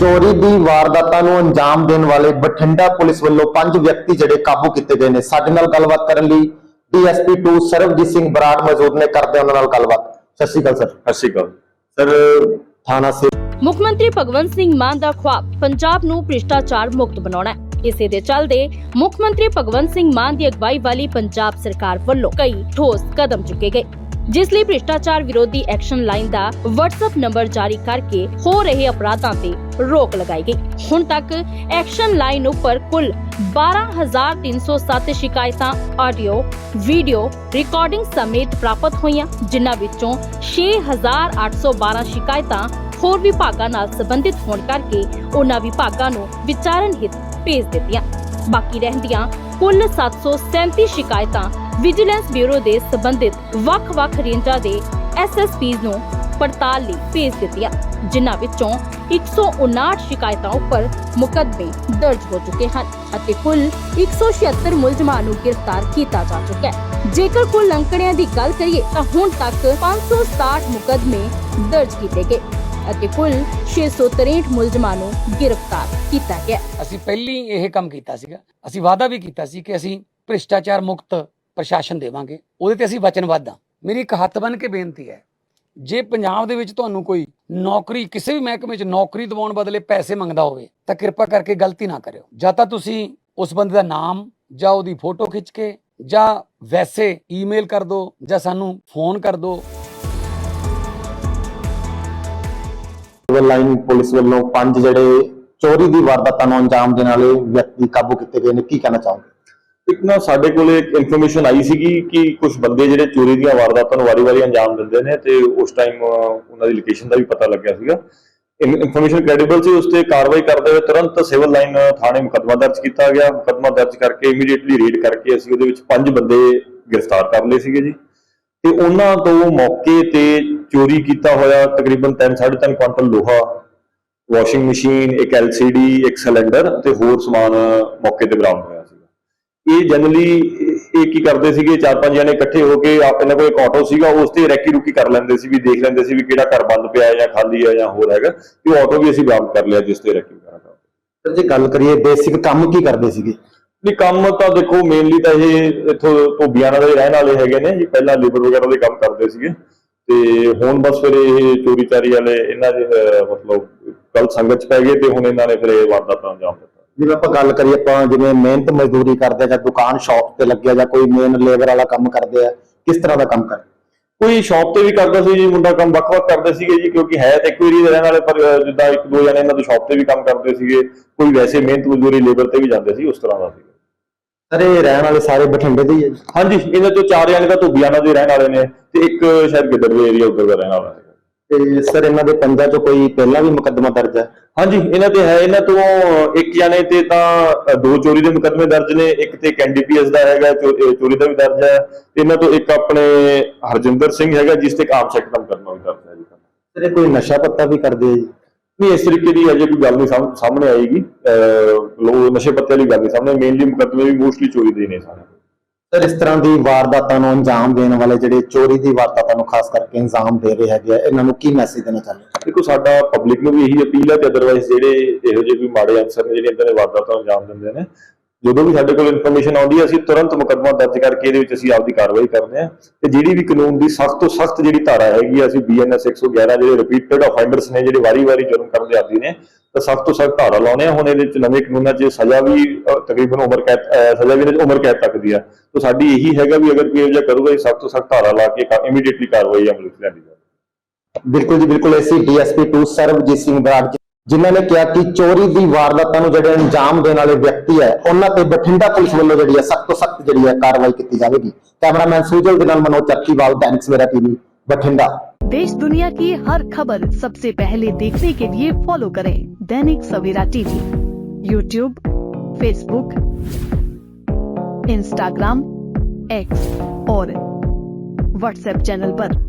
ਚੋਰੀ ਦੀ ਵਾਰਦਾਤਾਂ ਨੂੰ ਅੰਜਾਮ ਦੇਣ ਵਾਲੇ ਬਠਿੰਡਾ ਪੁਲਿਸ ਵੱਲੋਂ ਪੰਜ ਵਿਅਕਤੀ ਜਿਹੜੇ ਕਾਬੂ ਕੀਤੇ ਗਏ ਨੇ। ਸਾਡੇ ਨਾਲ ਗੱਲਬਾਤ ਕਰਨ ਲਈ ਡੀਐਸਪੀ 2 ਸਰਬਜੀਤ ਸਿੰਘ ਬਰਾੜ ਮੌਜੂਦ ਨੇ। ਕਰਦੇ ਉਹਨਾਂ ਨਾਲ ਗੱਲਬਾਤ। ਸਤਿ ਸ਼੍ਰੀ ਅਕਾਲ ਸਰ। ਸਤਿ ਸ਼੍ਰੀ ਅਕਾਲ। ਸਰ ਥਾਣਾ ਸੇ ਮੁੱਖ ਮੰਤਰੀ ਭਗਵੰਤ ਸਿੰਘ ਮਾਨ ਦਾ ਖੁਆਬ ਪੰਜਾਬ ਨੂੰ ਭ੍ਰਿਸ਼ਟਾਚਾਰ ਮੁਕਤ ਬਣਾਉਣਾ ਹੈ। ਇਸੇ ਦੇ ਚੱਲਦੇ ਮੁੱਖ ਮੰਤਰੀ ਭਗਵੰਤ ਸਿੰਘ ਮਾਨ ਦੀ ਅਗਵਾਈ ਵਾਲੀ ਪੰਜਾਬ ਸਰਕਾਰ ਵੱਲੋਂ ਕਈ ਠੋਸ ਕਦਮ ਚੁੱਕੇ ਗਏ। ਜਿਸ ਲਈ ਭ੍ਰਿਸ਼ਟਾਚਾਰ ਵਿਰੋਧੀ ਐਕਸ਼ਨ ਲਾਈਨ ਦਾ WhatsApp ਨੰਬਰ ਜਾਰੀ ਕਰਕੇ ਹੋ ਰਹੇ ਅਪਰਾਧਾਂ ਤੇ ਰੋਕ ਲਗਾਈ ਗਈ। ਹੁਣ ਤੱਕ ਐਕਸ਼ਨ ਲਾਈਨ ਉੱਪਰ ਕੁੱਲ 12307 ਸ਼ਿਕਾਇਤਾਂ, ਆਡੀਓ, ਵੀਡੀਓ ਰਿਕਾਰਡਿੰਗ ਸਮੇਤ ਪ੍ਰਾਪਤ ਹੋਈਆਂ, ਜਿਨ੍ਹਾਂ ਵਿੱਚੋਂ 6812 ਸ਼ਿਕਾਇਤਾਂ ਹੋਰ ਵਿਭਾਗਾਂ ਨਾਲ ਸੰਬੰਧਿਤ ਹੋਣ ਕਰਕੇ ਉਹਨਾਂ ਵਿਭਾਗਾਂ ਨੂੰ ਵਿਚਾਰਨ ਹਿੱਤ ਭੇਜ ਦਿੱਤੀਆਂ। ਬਾਕੀ ਰਹਿੰਦੀਆਂ ਕੁੱਲ 737 ਸ਼ਿਕਾਇਤਾਂ ਵਿਜੀਲੈਂਸ ਬਿਊਰੋ ਦੇ ਸੰਬੰਧਿਤ ਵੱਖ-ਵੱਖ ਰੇਂਜਾਂ ਦੇ ਐਸਐਸਪੀਜ਼ ਨੂੰ ਪੜਤਾਲ ਲਈ ਭੇਜ ਦਿੱਤੀਆਂ ਜਿਨ੍ਹਾਂ ਵਿੱਚੋਂ 159 ਸ਼ਿਕਾਇਤਾਂ ਉੱਪਰ ਮੁਕੱਦਮੇ ਦਰਜ ਹੋ ਚੁੱਕੇ ਹਨ ਅਤੇ ਕੁੱਲ 176 ਮੁਲਜ਼ਮਾਂ ਨੂੰ ਗ੍ਰਿਫਤਾਰ ਕੀਤਾ ਜਾ ਚੁੱਕਾ ਹੈ। ਜੇਕਰ ਕੁੱਲ ਅੰਕੜਿਆਂ ਦੀ ਗੱਲ ਕਰੀਏ ਤਾਂ ਹੁਣ ਤੱਕ 567 ਮੁਕੱਦਮੇ ਦਰਜ ਕੀਤੇ ਗਏ ਅਤੇ ਕੁੱਲ 663 ਮੁਲਜ਼ਮਾਂ ਨੂੰ ਗ੍ਰਿਫਤਾਰ ਕੀਤਾ ਗਿਆ। ਅਸੀਂ ਪਹਿਲੀ ਇਹ ਕੰਮ ਕੀਤਾ ਸੀਗਾ। ਅਸੀਂ ਵਾਅਦਾ ਵੀ ਕੀਤਾ ਸੀ ਕਿ ਅਸੀਂ ਭ੍ਰਿਸ਼ਟਾਚਾਰ ਮੁਕਤ ਪ੍ਰਸ਼ਾਸਨ ਦੇਵਾਂਗੇ, ਉਹਦੇ ਤੇ ਅਸੀਂ ਵਚਨਬੱਧ ਹਾਂ ਮੇਰੀ ਇੱਕ ਹੱਥ ਬੰਨ ਕੇ ਬੇਨਤੀ ਹੈ, ਜੇ ਪੰਜਾਬ ਦੇ ਵਿੱਚ ਤੁਹਾਨੂੰ ਕੋਈ ਨੌਕਰੀ, ਕਿਸੇ ਵੀ ਮਹਿਕਮੇ 'ਚ ਨੌਕਰੀ ਦਿਵਾਉਣ ਬਦਲੇ ਪੈਸੇ ਮੰਗਦਾ ਹੋਵੇ, ਤਾਂ ਕਿਰਪਾ ਕਰਕੇ ਗਲਤੀ ਨਾ ਕਰਿਓ। ਜਾਂ ਤਾਂ ਤੁਸੀਂ ਉਸ ਬੰਦੇ ਦਾ ਨਾਮ ਜਾਂ ਉਹਦੀ ਫੋਟੋ ਖਿੱਚ ਕੇ ਜਾਂ ਵੈਸੇ ਈਮੇਲ ਕਰ ਦਿਓ ਜਾਂ ਸਾਨੂੰ ਫੋਨ ਕਰ ਦਿਓ। ਸਿਵਲ ਲਾਈਨ ਪੁਲਿਸ ਵੱਲੋਂ ਪੰਜ ਜਿਹੜੇ ਚੋਰੀ ਦੀ ਵਾਰਦਾਤਾਂ ਨੂੰ ਅੰਜਾਮ ਦੇਣ ਵਾਲੇ ਵਿਅਕਤੀ ਕਾਬੂ ਕੀਤੇ ਗਏ ਨੇ, ਕੀ ਕਹਿਣਾ ਚਾਹੋਗੇ? ਇੱਕ ਨਾ ਸਾਡੇ ਕੋਲੇ ਇੱਕ ਇਨਫੋਰਮੇਸ਼ਨ ਆਈ ਸੀਗੀ ਕਿ ਕੁਝ ਬੰਦੇ ਜਿਹੜੇ ਚੋਰੀ ਦੀਆਂ ਵਾਰਦਾਤਾਂ ਨੂੰ ਵਾਰੀ-ਵਾਰੀ ਅੰਜਾਮ ਦਿੰਦੇ ਨੇ ਤੇ ਉਸ ਟਾਈਮ ਉਹਨਾਂ ਦੀ ਲੋਕੇਸ਼ਨ ਦਾ ਵੀ ਪਤਾ ਲੱਗਿਆ ਸੀਗਾ। ਇਨਫੋਰਮੇਸ਼ਨ ਕ੍ਰੈਡੀਬਲ ਸੀ, ਉਸ ਤੇ ਕਾਰਵਾਈ ਕਰਦੇ ਹੋਏ ਤੁਰੰਤ ਸਿਵਲ ਲਾਈਨ ਥਾਣੇ ਮੁਕੱਦਮਾ ਦਰਜ ਕੀਤਾ ਗਿਆ। ਮੁਕੱਦਮਾ ਦਰਜ ਕਰਕੇ ਇਮੀਡੀਏਟਲੀ ਰੀਡ ਕਰਕੇ ਅਸੀਂ ਉਹਦੇ ਵਿੱਚ ਪੰਜ ਬੰਦੇ ਗ੍ਰਿਫਤਾਰ ਕਰ ਲਏ ਸੀਗੇ ਜੀ। ਤੇ ਉਹਨਾਂ ਤੋਂ ਮੌਕੇ ਤੇ ਚੋਰੀ ਕੀਤਾ ਹੋਇਆ ਤਕਰੀਬਨ 3 3.5 ਕੁਇੰਟਲ ਲੋਹਾ ਵਾਸ਼ਿੰਗ ਮਸ਼ੀਨ ਇੱਕ LCD ਇੱਕ ਸਿਲੰਡਰ ਤੇ ਹੋਰ ਸਮਾਨ ਮੌਕੇ ਤੇ ਬਰਾਮਦ ਹੋਇਆ। ਇਹ ਜਨਰਲੀ ਇਹ ਕੀ ਕਰਦੇ ਸੀਗੇ ਚਾਰ ਪੰਜ ਜਣੇ ਇਕੱਠੇ ਹੋ ਕੇ ਆਪ ਇਹਨਾਂ ਕੋਲ ਇੱਕ ਆਟੋ ਸੀਗਾ ਉਸ ਤੇ ਰੈਕੀ ਰੁਕੀ ਕਰ ਲੈਂਦੇ ਸੀ ਵੀ ਦੇਖ ਲੈਂਦੇ ਸੀ ਵੀ ਕਿਹੜਾ ਘਰ ਬੰਦ ਪਿਆ ਹੈ ਜਾਂ ਖਾਲੀ ਹੈ ਜਾਂ ਹੋਰ ਹੈਗਾ ਤੇ ਉਹ ਆਟੋ ਵੀ ਅਸੀਂ ਬਰਾਮਦ ਕਰ ਲਿਆ ਜਿਸ ਤੇ ਰੈਕੀ ਵਗੈਰਾ ਕਰ ਸਰ ਜੇ ਗੱਲ ਕਰੀਏ ਬੇਸਿਕ ਕੰਮ ਕੀ ਕਰਦੇ ਸੀਗੇ? ਵੀ ਕੰਮ ਤਾਂ ਦੇਖੋ ਮੇਨਲੀ ਤਾਂ ਇਹ ਇੱਥੋਂ ਧੋਬੀਆਣਾ ਦੇ ਰਹਿਣ ਵਾਲੇ ਹੈਗੇ ਨੇ ਜੀ ਪਹਿਲਾਂ ਲੇਬਰ ਵਗੈਰਾ ਦੇ ਕੰਮ ਕਰਦੇ ਸੀਗੇ। ਤੇ ਹੁਣ ਬਸ ਫਿਰ ਇਹ ਚੋਰੀ ਚਾਰੀ ਵਾਲੇ ਇਹਨਾਂ ਦੇ ਮਤਲਬ ਕੱਲ ਸੰਗਤ ਚ ਪੈ ਗਏ ਤੇ ਹੁਣ ਇਹਨਾਂ ਨੇ ਫਿਰ ਇਹ ਵਾਰਦਾਤਾਂ ਅੰਜਾਮ ਜਿਵੇਂ ਆਪਾਂ ਗੱਲ ਕਰੀਏ ਆਪਾਂ ਜਿਵੇਂ ਮਿਹਨਤ ਮਜ਼ਦੂਰੀ ਕਰਦੇ ਆ ਜਾਂ ਦੁਕਾਨ ਸ਼ਾਪ ਤੇ ਲੱਗਿਆ ਜਾਂ ਕੋਈ ਮੇਨ ਲੇਬਰ ਵਾਲਾ ਕੰਮ ਕਰਦੇ ਆ ਕਿਸ ਤਰ੍ਹਾਂ ਦਾ ਕੰਮ ਕਰ? ਕੋਈ ਸ਼ਾਪ ਤੇ ਵੀ ਕਰਦਾ ਸੀ ਜੀ ਮੁੰਡਾ ਕੰਮ ਵੱਖ-ਵੱਖ ਕਰਦੇ ਸੀਗੇ ਜੀ ਕਿਉਂਕਿ ਹੈ ਤੇ ਦੇ ਰਹਿਣ ਵਾਲੇ ਪਰ ਜਿੱਦਾਂ ਇੱਕ ਦੋ ਜਣੇ ਇਹਨਾਂ ਦੀ ਸ਼ਾਪ ਤੇ ਵੀ ਕੰਮ ਕਰਦੇ ਸੀਗੇ ਕੋਈ ਵੈਸੇ ਮਿਹਨਤ ਮਜ਼ਦੂਰੀ ਲੇਬਰ ਤੇ ਵੀ ਜਾਂਦੇ ਸੀ ਉਸ ਤਰ੍ਹਾਂ ਦਾ ਸੀ ਸਰ ਇਹ ਰਹਿਣ ਵਾਲੇ ਸਾਰੇ ਬਠਿੰਡੇ ਦੇ ਹੀ ਹੈ ਜੀ? ਹਾਂਜੀ ਇਹਨਾਂ ਚੋਂ ਚਾਰ ਜਣੇ ਤਾਂ ਧੋਬੀਆਣਾ ਦੇ ਰਹਿਣ ਵਾਲੇ ਨੇ ਤੇ ਇੱਕ ਸ਼ਾਇਦ ਗਿੱਦੜ ਦੇ ਏਰੀਆ ਉੱਧਰ ਦਾ ਰਹਿਣ ਵਾਲਾ ਹੈ। ਤੇ ਸਰ ਇਹਨਾਂ ਦੇ ਪੰਜਾਂ ਚੋਂ ਕੋਈ ਪਹਿਲਾਂ ਵੀ ਮੁਕੱਦਮਾ ਦਰਜ ਹੈ? ਹਾਂਜੀ ਇਹਨਾਂ ਤੇ ਹੈ। ਇਹਨਾਂ ਤੋਂ ਇੱਕ ਜਣੇ ਤੇ ਤਾਂ ਅ, ਦੋ ਚੋਰੀ ਦੇ ਮੁਕੱਦਮੇ ਦਰਜ ਨੇ। ਇੱਕ ਤੇ ਇੱਕ ਐਨਡੀਪੀਐਸ ਦਾ ਹੈਗਾ ਚੋ- ਚੋਰੀ ਦਾ ਵੀ ਦਰਜ ਹੈ। ਤੇ ਇਹਨਾਂ ਤੋਂ ਇੱਕ ਆਪਣੇ ਹਰਜਿੰਦਰ ਸਿੰਘ ਹੈਗਾ ਜਿਸ ਤੇ ਇੱਕ ਆਮ ਸ਼ਕਦਮ ਕਰਨਾ ਵੀ ਦਰਜ ਹੈ ਜੀ। ਸਰ ਇਹ ਕੋਈ ਨਸ਼ਾ ਪੱਤਾ ਵੀ ਕਰਦੇ ਆ ਜੀ? ਨਹੀਂ ਇਸ ਤਰੀਕੇ ਦੀ ਅਜੇ ਕੋਈ ਗੱਲ ਨਹੀਂ ਸਾਹਮ- ਸਾਹਮਣੇ ਆਏਗੀ। ਲੋ ਨਸ਼ੇ ਪੱਤੇ ਵਾਲੀ ਗੱਲ ਨਹੀਂ ਸਾਹਮਣੇ। ਮੇਨਲੀ ਮੁਕੱਦਮੇ ਵੀ ਮੋਸਟਲੀ ਚੋਰੀ ਦੇ ਹੀ ਨੇ ਸਾਰੇ। ਸਰ, ਇਸ ਤਰ੍ਹਾਂ ਦੀ ਵਾਰਦਾਤਾਂ ਨੂੰ ਅੰਜਾਮ ਦੇਣ ਵਾਲੇ ਜਿਹੜੇ ਚੋਰੀ ਦੀ ਵਾਰਦਾਤਾਂ ਨੂੰ ਖਾਸ ਕਰਕੇ ਅੰਜਾਮ ਦੇ ਰਹੇ ਹੈਗੇ ਆ, ਇਹਨਾਂ ਨੂੰ ਕੀ ਮੈਸੇਜ ਦੇਣਾ ਚਾਹੁੰਦੇ ਹੋ? ਦੇਖੋ, ਸਾਡਾ ਪਬਲਿਕ ਨੂੰ ਵੀ ਇਹੀ ਅਪੀਲ ਹੈ ਤੇ ਅਦਰਵਾਈਜ਼ ਜਿਹੜੇ ਇਹੋ ਜਿਹੇ ਵੀ ਮਾੜੇ ਅਨਸਰ ਨੇ, ਜਿਹੜੇ ਇਦਾਂ ਦੇ ਵਾਰਦਾਤਾਂ ਨੂੰ ਅੰਜਾਮ ਦਿੰਦੇ ਨੇ ਜਦੋਂ ਵੀ ਸਾਡੇ ਕੋਲ ਇਨਫੋਰਮੇਸ਼ਨ ਆਉਂਦੀ ਹੈ, ਅਸੀਂ ਤੁਰੰਤ ਮੁਕੱਦਮਾ ਦਰਜ ਕਰਕੇ ਇਹਦੇ ਵਿੱਚ ਅਸੀਂ ਆਪਦੀ ਕਾਰਵਾਈ ਕਰਦੇ ਹਾਂ। ਤੇ ਜਿਹੜੀ ਵੀ ਕਾਨੂੰਨ ਦੀ ਸਖਤ ਤੋਂ ਸਖਤ ਜਿਹੜੀ ਧਾਰਾ ਹੈਗੀ ਅਸੀਂ ਬੀਐਨਐਸ 111 ਜਿਹੜੇ ਰਿਪੀਟਡ ਆਫੈਂਡਰਸ ਨੇ, ਜਿਹੜੇ ਵਾਰੀ-ਵਾਰੀ ਜੁਰਮ ਕਰਨ ਦੇ ਆਦੀ ਨੇ, ਤਾਂ ਸਖਤ ਤੋਂ ਸਖਤ ਧਾਰਾ ਲਾਉਣੇ ਆ। ਹੁਣ ਇਹਦੇ ਵਿੱਚ ਨਵੇਂ ਕਾਨੂੰਨਾਂ 'ਚ ਸਜ਼ਾ ਵੀ ਤਕਰੀਬਨ ਉਮਰ ਕੈਦ ਸਜ਼ਾ ਵੀ ਇਹਦੇ 'ਚ ਉਮਰ ਕੈਦ ਤੱਕ ਦੀ ਆ। ਤਾਂ ਸਾਡੀ ਇਹੀ ਹੈਗਾ ਵੀ ਅਗਰ ਕੋਈ ਇਹੋ ਜਿਹਾ ਕਰੂਗਾ ਸਖਤ ਤੋਂ ਸਖਤ ਧਾਰਾ ਲਾ ਕੇ ਇਮੀਡੀਏਟਲੀ ਕਾਰਵਾਈ ਅਮਲ ਵਿੱਚ ਲਿਆਂਦੀ ਜਾਵੇ। ਬਿਲਕੁਲ ਜੀ, ਬਿਲਕੁਲ। ਅਸੀਂ ਡੀਐਸਪੀ 2 ਸਰਬਜੀਤ ਸਿੰਘ ਬਰਾੜ ਜਿਨ੍ਹਾਂ ਨੇ ਕਿਹਾ ਕਿ ਚੋਰੀ ਦੀ ਵਾਰਦਾਤਾਂ ਨੂੰ ਜਿਹੜੇ ਅੰਜਾਮ ਦੇਣ ਵਾਲੇ ਵਿਅਕਤੀ ਹੈ ਉਹਨਾਂ ਤੇ ਬਠਿੰਡਾ ਪੁਲਿਸ ਵੱਲੋਂ ਜਿਹੜੀ ਹੈ ਸਖਤ ਤੋਂ ਸਖਤ ਜਿਹੜੀ ਹੈ ਕਾਰਵਾਈ ਕੀਤੀ ਜਾਵੇਗੀ ਕੈਮਰਾਮੈਨ ਸੁਜਲ ਦੇ ਨਾਲ ਮਨੋਜ ਚੱਕੀਵਾਲ दैनिक सवेरा टीवी बठिंडा देश दुनिया की हर खबर सबसे पहले देखने के लिए फॉलो करें Dainik Savera TV YouTube Facebook Instagram X और व्हाट्सएप चैनल पर।